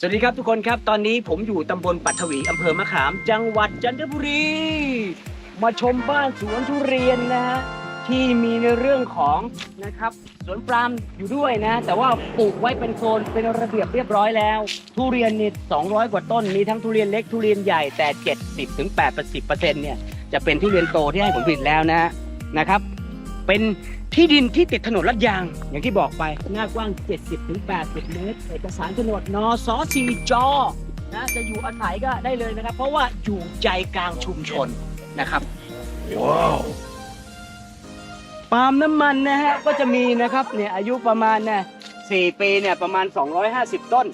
สวัสดีครับทุกคนครับตอนนี้ผมอยู่ตำบลปัทวีอำเภอมะขาม จังหวัดจันทบุรี มาชมบ้านสวนทุเรียนนะฮะที่มีในเรื่องของนะครับสวนปาล์มอยู่ด้วยนะ แต่ว่าปลูกไว้เป็นโซนเป็นระเบียบเรียบร้อยแล้ว ทุเรียนนี่200 กว่าต้น มีทั้งทุเรียนเล็กทุเรียนใหญ่แต่ 70ถึง80เปอร์เซ็นต์เนี่ยจะเป็นทุเรียนโตที่ให้ผลผลิตแล้วนะนะครับ เป็น ที่ดินที่ติดถนนลาดยางอย่างที่บอกไป หน้ากว้าง 70ถึง80 เมตร เอกสารโฉนดนสสีจอนะจะอยู่อาศัยก็ได้เลยนะครับ เพราะว่าอยู่ใจกลางชุมชนนะครับว้าวปาล์มน้ำมันนะฮะก็จะมีนะครับเนี่ยอายุประมาณเนี่ยสี่ปีเนี่ยประมาณ 250 ต้น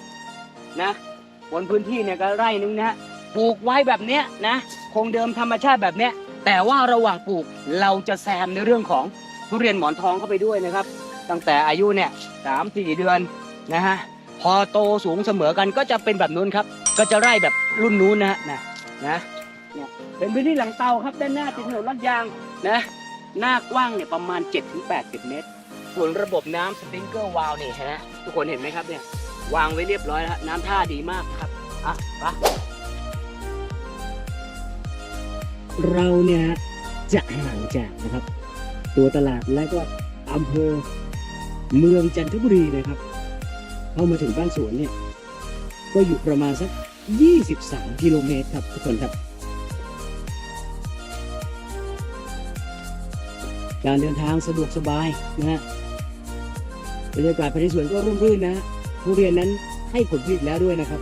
นะบนพื้นที่เนี่ยก็ไร่นึงนะฮะปลูกไว้แบบเนี้ยนะคงเดิมธรรมชาติแบบเนี้ยแต่ว่าระหว่างปลูกเราจะแซมในเรื่องของ ทุเรียนหมอนทองเข้าไปด้วยนะครับ ตั้งแต่อายุเนี่ยสามสี่เดือนนะฮะพอโตสูงเสมอกันก็จะเป็นแบบนู้นครับ ก็จะไร่แบบรุ่นนู้นนะฮะนะนะเนี่ยเป็นพื้นที่หลังเตาครับด้านหน้าติดถนนลาดยางนะหน้ากว้างเนี่ยประมาณ 7-80 เมตร ส่วนระบบน้ำสปริงเกอร์วาล์วนี่ฮะทุกคนเห็นไหมครับเนี่ยวางไว้เรียบร้อยแล้วฮะน้ำท่าดีมากครับอะไปเราเนี่ยจะห่างจากนะครับ ตัวตลาดและก็อำเภอเมืองจันทบุรีนะครับ เข้ามาถึงบ้านสวนเนี่ย ก็อยู่ประมาณสัก 23 กิโลเมตรครับทุกคนครับ การเดินทางสะดวกสบายนะฮะบรรยากาศภายในสวนก็ร่มรื่นนะฮะทุเรียนนั้นให้ผลผลิตแล้วด้วยนะครับ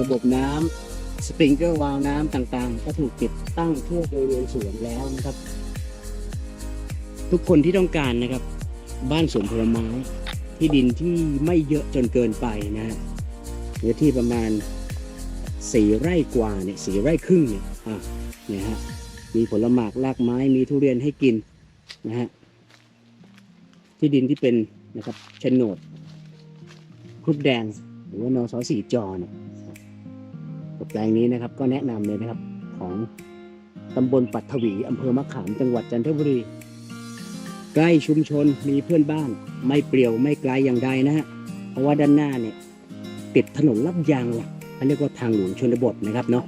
ระบบน้ำ สปริงเกอร์วาล์วน้ำต่างๆ ก็ถูกติดตั้งทั่วบริเวณสวนแล้วนะครับ ทุกคนที่ต้องการนะครับ บ้านสวนผลไม้ที่ดินที่ไม่เยอะจนเกินไปนะฮะเนื้อที่ประมาณสี่ไร่กว่าเนี่ยสี่ไร่ครึ่งเนี่ยอะเนี่ยฮะมีผลหมากรากไม้มีทุเรียนให้กินนะฮะที่ดินที่เป็นนะครับโฉนดครุฑแดง หรือว่านสสีจอเนี่ย แปลงนี้นะครับก็แนะนำเลยนะครับของตำบลปัทวีอำเภอมะขามจังหวัดจันทบุรี ใกล้ชุมชนมีเพื่อนบ้าน ไม่เปลี่ยวไม่ไกลอย่างใดนะฮะเพราะว่าด้านหน้าเนี่ยติดถนนลับยางหลักเขาเรียกว่าทางหลวงชนบทนะครับเนาะ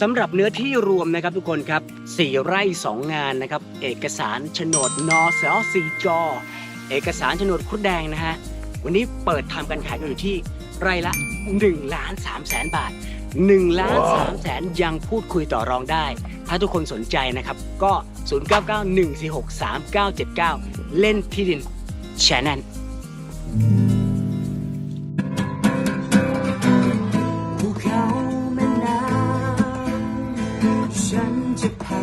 สำหรับเนื้อที่รวมนะครับทุกคนครับ4ไร่ 2 งานนะครับ เอกสารโฉนดนอสสีจอ เอกสารโฉนดครุฑแดงนะฮะวันนี้เปิดทำการขายกันอยู่ที่ ไร่ละ1ล้าน3แสนบาท1ล้าน3แสนยังพูดคุยต่อรองได้ ถ้าทุกคนสนใจนะครับ ก็ 0991463979 เล่นที่ดินแชนแนลภูเขาแม่น้ำฉันจะพา